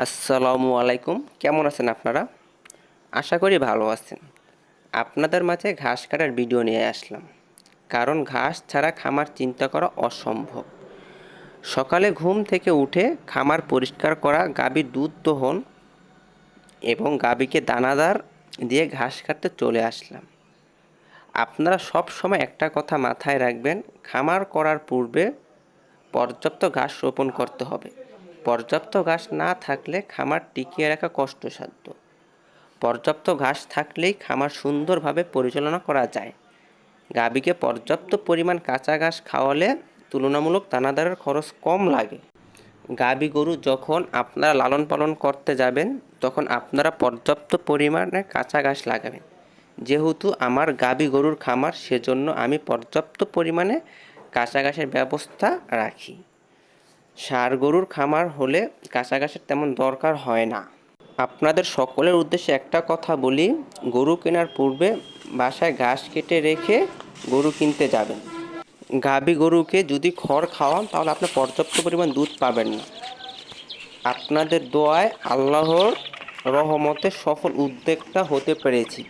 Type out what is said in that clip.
আসসালামু আলাইকুম। কেমন আছেন আপনারা? আশা করি ভালো আছেন। আপনাদের মাঝে ঘাস কাটার ভিডিও নিয়ে আসলাম। কারণ ঘাস ছাড়া খামার চিন্তা করা অসম্ভব। সকালে ঘুম থেকে উঠে খামার পরিষ্কার করা গাভীর দুধ দহন এবং গাভীকে দানাদার দিয়ে ঘাস কাটতে চলে আসলাম। আপনারা সব সময় একটা কথা মাথায় রাখবেন, খামার করার পূর্বে পর্যাপ্ত ঘাস রোপণ করতে হবে। পর্যাপ্ত ঘাস না থাকলে খামার টিকিয়ে রাখা কষ্টসাধ্য। পর্যাপ্ত ঘাস থাকলেই খামার সুন্দরভাবে পরিচালনা করা যায়। গাভীকে পর্যাপ্ত পরিমাণ কাঁচা ঘাস খাওয়ালে তুলনামূলক দানাদারের খরচ কম লাগে। গাভী গরু যখন আপনারা লালন পালন করতে যাবেন, তখন আপনারা পর্যাপ্ত পরিমাণে কাঁচা ঘাস লাগাবেন। যেহেতু আমার গাভী গরুর খামার, সেজন্য আমি পর্যাপ্ত পরিমাণে কাঁচা ঘাসের ব্যবস্থা রাখি। ষাঁড় গরুর খামার হলে কাঁচা ঘাসের তেমন দরকার হয় না। আপনাদের সকলের উদ্দেশ্যে একটা কথা বলি, গরু কেনার পূর্বে বাসায় ঘাস কেটে রেখে গরু কিনতে যাবেন। গাভী গরুকে যদি খড় খাওয়ান, তাহলে আপনি পর্যাপ্ত পরিমাণ দুধ পাবেন না। আপনাদের দোয়ায় আল্লাহর রহমতে সফল উদ্যোক্তা হতে পেরেছি।